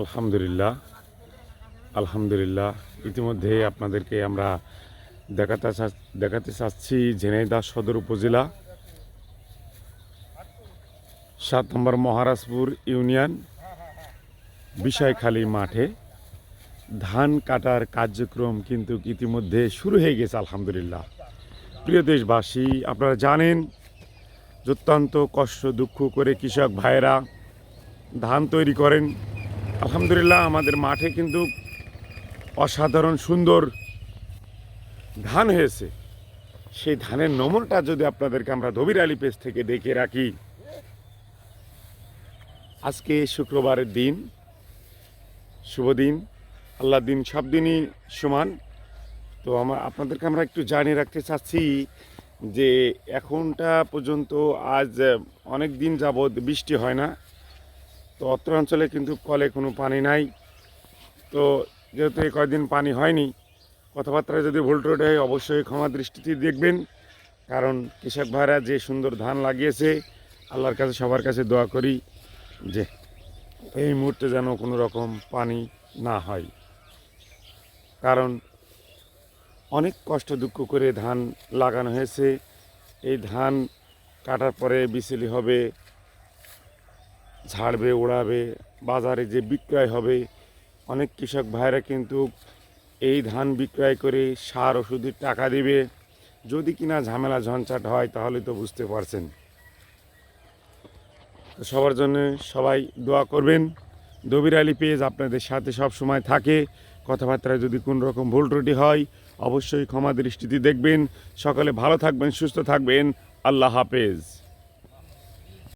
আলহামদুলিল্লাহ। আলহামদুলিল্লাহ। ইতিমধ্যে আপনাদেরকে আমরা দেখাতে দেখাতে চাচ্ছি ঝিনাইদহ সদর উপজেলা, সাত নম্বর মহারাজপুর ইউনিয়ন, বিষয়খালী মাঠে। ধান কাটার কার্যক্রম কিন্তু ইতিমধ্যে শুরু হয়ে গেছে, আলহামদুলিল্লাহ। প্রিয় দেশবাসী, আপনারা জানেন অত্যন্ত কষ্ট দুঃখ করে কৃষক ভাইয়েরা ধান তৈরি করেন। আলহামদুলিল্লাহ, আমাদের মাঠে কিন্তু অসাধারণ সুন্দর ধান হয়েছে। সেই ধানের নমুনাটা যদি আপনাদেরকে আমরা দবির আলী পেজ থেকে দেখে রাখি। আজকে শুক্রবারের দিন, শুভ দিন আল্লাহ দিন সব দিনই সমান। তো আমার, আপনাদেরকে আমরা একটু জানিয়ে রাখতে চাচ্ছি যে এখনটা পর্যন্ত আজ অনেক দিন যাবৎ বৃষ্টি হয় না। তো অত্র অঞ্চলে কিন্তু কলে কোনো পানি নাই। তো যেহেতু এই কয়দিন পানি হয়নি, কথাবার্তায় যদি ভুল টুট হয়, অবশ্যই ক্ষমা দৃষ্টিতে দেখবেন। কারণ কৃষক ভাইরা যে সুন্দর ধান লাগিয়েছে, আল্লাহর কাছে, সবার কাছে দোয়া করি যে এই মুহূর্তে যেন কোনো রকম পানি না হয়। কারণ অনেক কষ্ট, দুঃখ করে ধান লাগানো হয়েছে। এই ধান কাটার পরে বিচলি হবে ঝাড়বে ওড়াবে, বাজারে যে বিক্রয় হবে, অনেক কৃষক ভাইরা কিন্তু এই ধান বিক্রয় করে সার, ওষুধের টাকা দিবে। যদি কিনা ঝামেলা ঝঞ্ঝাট হয়, তাহলে তো বুঝতে পারছেন। সবার জন্য সবাই দোয়া করবেন। দবির আলী পেজ আপনাদের সাথে সব সময় থাকে। কথাবার্তায় যদি কোন রকম ভুল ত্রুটি হয়, অবশ্যই ক্ষমা দৃষ্টিতে দেখবেন। সকলে ভালো থাকবেন, সুস্থ থাকবেন। আল্লাহ হাফেজ।